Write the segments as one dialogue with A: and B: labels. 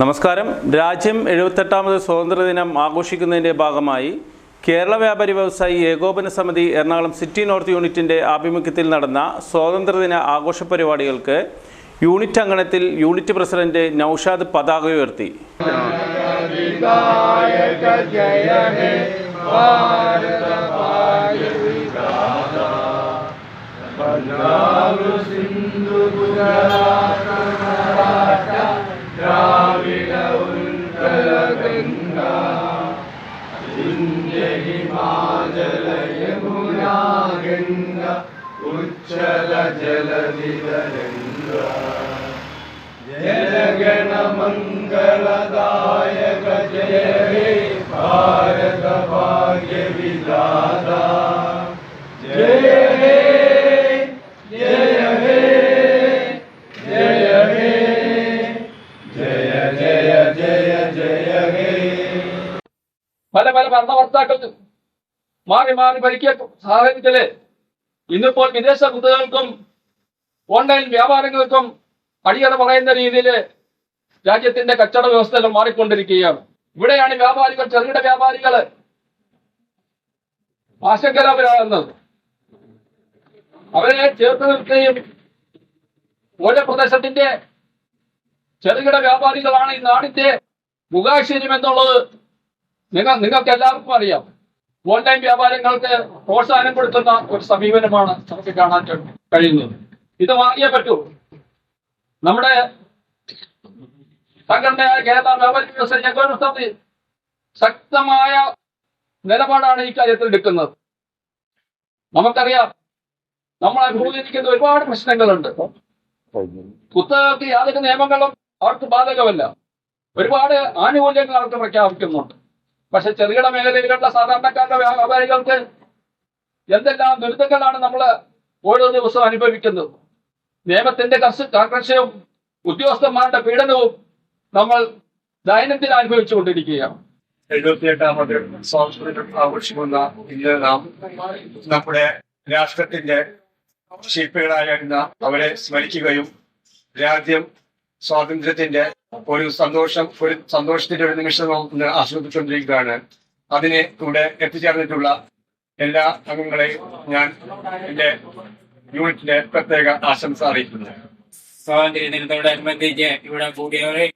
A: നമസ്കാരം. രാജ്യം എഴുപത്തെട്ടാമത് സ്വാതന്ത്ര്യദിനം ആഘോഷിക്കുന്നതിന്റെ ഭാഗമായി കേരള വ്യാപാരി വ്യവസായി ഏകോപന സമിതി എറണാകുളം സിറ്റി നോർത്ത് യൂണിറ്റിന്റെ ആഭിമുഖ്യത്തിൽ നടന്ന സ്വാതന്ത്ര്യദിന ആഘോഷ പരിപാടികൾക്ക് യൂണിറ്റ് അങ്കണത്തിൽ യൂണിറ്റ് പ്രസിഡന്റ് നൌഷാദ് പതാക ഉയർത്തി.
B: പല പല ഭരണകർത്താക്കൾക്കും മാറി മാറി ഭരിക്കിയ സാഹചര്യത്തിൽ ഇന്നിപ്പോൾ വിദേശ കുത്തുകൾക്കും ഓൺലൈൻ വ്യാപാരങ്ങൾക്കും അടിയറ പറയുന്ന രീതിയിൽ രാജ്യത്തിന്റെ കച്ചവട വ്യവസ്ഥകൾ മാറിക്കൊണ്ടിരിക്കുകയാണ്. ഇവിടെയാണ് വ്യാപാരികൾ ചെറുകിട വ്യാപാരികൾ ആശങ്കരാപരാകുന്നത് അവരെ ചേർത്ത് നിർത്തുകയും ഓരോ പ്രദേശത്തിന്റെ ചെറുകിട വ്യാപാരികളാണ് ഈ നാടിന്റെ മുഖാശീര്യം എന്നുള്ളത് നിങ്ങൾ നിങ്ങൾക്ക് എല്ലാവർക്കും അറിയാം. ഓൺലൈൻ വ്യാപാരങ്ങൾക്ക് പ്രോത്സാഹനം കൊടുക്കുന്ന ഒരു സമീപനമാണ് നമുക്ക് കാണാൻ കഴിയുന്നത്. ഇത് വാങ്ങിയേ പറ്റൂ. നമ്മുടെ സംഘടനയായ കേരള വ്യാപാരി വ്യവസായ ശക്തമായ നിലപാടാണ് ഈ കാര്യത്തിൽ എടുക്കുന്നത്. നമുക്കറിയാം നമ്മൾ അഭിമുഖീകരിക്കുന്ന ഒരുപാട് പ്രശ്നങ്ങളുണ്ട്. കുത്തകൾക്ക് യാതൊരു നിയമങ്ങളും അവർക്ക് ബാധകമല്ല. ഒരുപാട് ആനുകൂല്യങ്ങൾ അവർക്ക് പ്രഖ്യാപിക്കുന്നുണ്ട്. പക്ഷെ ചെറുകിട മേഖലയിലുള്ള സാധാരണക്കാരുടെ വ്യാപാരികൾക്ക് എന്തെല്ലാം ദുരിതങ്ങളാണ് നമ്മൾ ഓരോ ദിവസവും അനുഭവിക്കുന്നത്? നിയമത്തിന്റെ കാർക്കശ്യവും ഉദ്യോഗസ്ഥന്മാരുടെ പീഡനവും നമ്മൾ ദൈനംദിനം അനുഭവിച്ചുകൊണ്ടിരിക്കുകയാണ്.
C: എഴുപത്തിയെട്ടാമത് നമ്മുടെ രാഷ്ട്രത്തിന്റെ ശില്പികളായിരുന്ന അവരെ സ്മരിക്കുകയും രാജ്യം സ്വാതന്ത്ര്യത്തിന്റെ ഒരു സന്തോഷം ഒരു സന്തോഷത്തിന്റെ ഒരു നിമിഷം ആസ്വദിച്ചുകൊണ്ടിരിക്കുകയാണ്. അതിനെ ഇവിടെ എത്തിച്ചേർന്നിട്ടുള്ള എല്ലാ അംഗങ്ങളെയും ഞാൻ എന്റെ യൂണിറ്റിന്റെ പ്രത്യേക ആശംസ അറിയിക്കുന്നു.
D: സ്വാതന്ത്ര്യ ദിനത്തോടനുബന്ധിച്ച് ഇവിടെ കൂടിയവരെ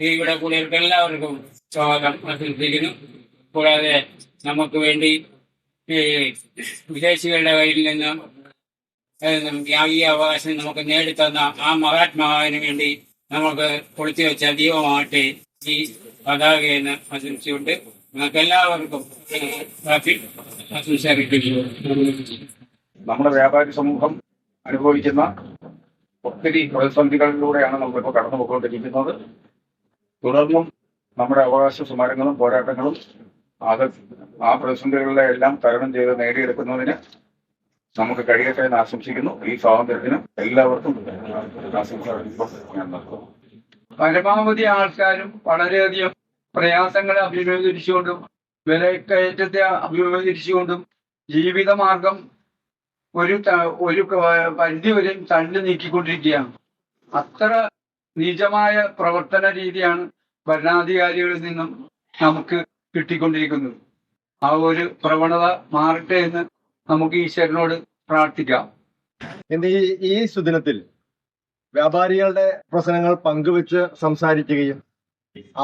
D: ഈ ഇവിടെ കൂടിയവർക്ക് എല്ലാവർക്കും സ്വാഗതം അഭ്യർത്ഥിക്കുന്നു. കൂടാതെ നമുക്ക് വേണ്ടി വിദേശികളുടെ കയ്യിൽ നിന്ന് ഈ അവകാശം നമുക്ക് നേടിത്തന്ന ആ മഹാത്മാവിന് വേണ്ടി നമുക്ക് പൊളിച്ചു വെച്ച ദീപമാകട്ടെ ഈ പതാകയെന്ന് ആശംസിച്ചുകൊണ്ട് നിങ്ങൾക്ക് എല്ലാവർക്കും
C: നമ്മുടെ വ്യാപാരി സമൂഹം അനുഭവിക്കുന്ന ഒത്തിരി പ്രതിസന്ധികളിലൂടെയാണ് നമ്മളിപ്പോൾ കടന്നു പോയിക്കൊണ്ടിരിക്കുന്നത് തുടർന്നും നമ്മുടെ അവകാശ സമരങ്ങളും പോരാട്ടങ്ങളും അത് ആ പ്രതിസന്ധികളെ എല്ലാം തരണം ചെയ്ത് നേടിയെടുക്കുന്നതിന് നമുക്ക് കഴിയട്ടെ എന്ന് ആശംസിക്കുന്നു. ഈ സ്വാതന്ത്ര്യത്തിന് എല്ലാവർക്കും
E: പരമാവധി ആൾക്കാരും വളരെയധികം പ്രയാസങ്ങളെ അഭിമുഖീകരിച്ചുകൊണ്ടും വിലക്കയറ്റത്തെ അഭിമുഖീകരിച്ചുകൊണ്ടും ജീവിതമാർഗം ഒരു ഒരു പരിധി വരെയും തള്ളി നീക്കിക്കൊണ്ടിരിക്കുകയാണ്. അത്ര നീചമായ പ്രവർത്തന രീതിയാണ് ഭരണാധികാരികളിൽ നിന്നും നമുക്ക് കിട്ടിക്കൊണ്ടിരിക്കുന്നത്. ആ ഒരു പ്രവണത മാറട്ടെ എന്ന് നമുക്ക് ഈശ്വരനോട് പ്രാർത്ഥിക്കാം.
F: എന്ത് ഈ സുദിനത്തിൽ വ്യാപാരികളുടെ പ്രശ്നങ്ങൾ പങ്കുവെച്ച് സംസാരിക്കുകയും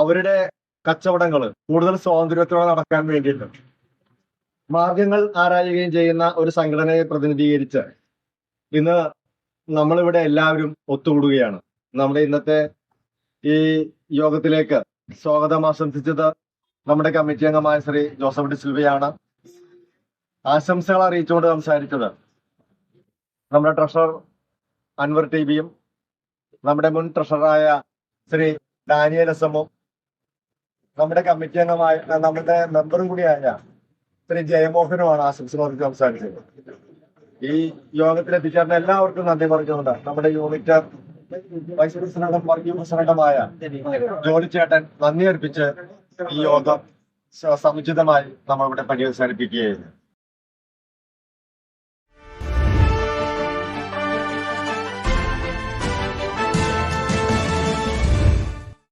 F: അവരുടെ കച്ചവടങ്ങൾ കൂടുതൽ സ്വാതന്ത്ര്യത്തോടെ നടക്കാൻ വേണ്ടിയിട്ട് മാർഗങ്ങൾ ആരായുകയും ചെയ്യുന്ന ഒരു സംഘടനയെ പ്രതിനിധീകരിച്ച് ഇന്ന് നമ്മളിവിടെ എല്ലാവരും ഒത്തുകൂടുകയാണ്. നമ്മുടെ ഇന്നത്തെ ഈ യോഗത്തിലേക്ക് സ്വാഗതം ആശംസിച്ചത് നമ്മുടെ കമ്മിറ്റി അംഗമായ ശ്രീ ജോസഫ് ഡി സിൽവയാണ്. ആശംസകൾ അറിയിച്ചുകൊണ്ട് സംസാരിച്ചത് നമ്മുടെ ട്രഷറർ അൻവർ ടി ബിയും നമ്മുടെ മുൻ ട്രഷറായ ശ്രീ ഡാനിയൽ എസ് നമ്മുടെ കമ്മിറ്റി അംഗമായ നമ്മുടെ മെമ്പറും കൂടിയായ ശ്രീ ജയമോഹനുമാണ് അറിയിച്ച് സംസാരിച്ചത്. ഈ യോഗത്തിൽ എത്തിച്ചേർന്ന എല്ലാവർക്കും നന്ദി പറഞ്ഞുകൊണ്ട് നമ്മുടെ യൂണിറ്റ് വൈസ് പ്രസിഡന്റും വർഗീയ പ്രസിഡന്റുമായ ജോലി ചേട്ടൻ നന്ദി അർപ്പിച്ച് ഈ യോഗം സമുചിതമായി നമ്മളിവിടെ പര്യവസാനിപ്പിക്കുകയായിരുന്നു.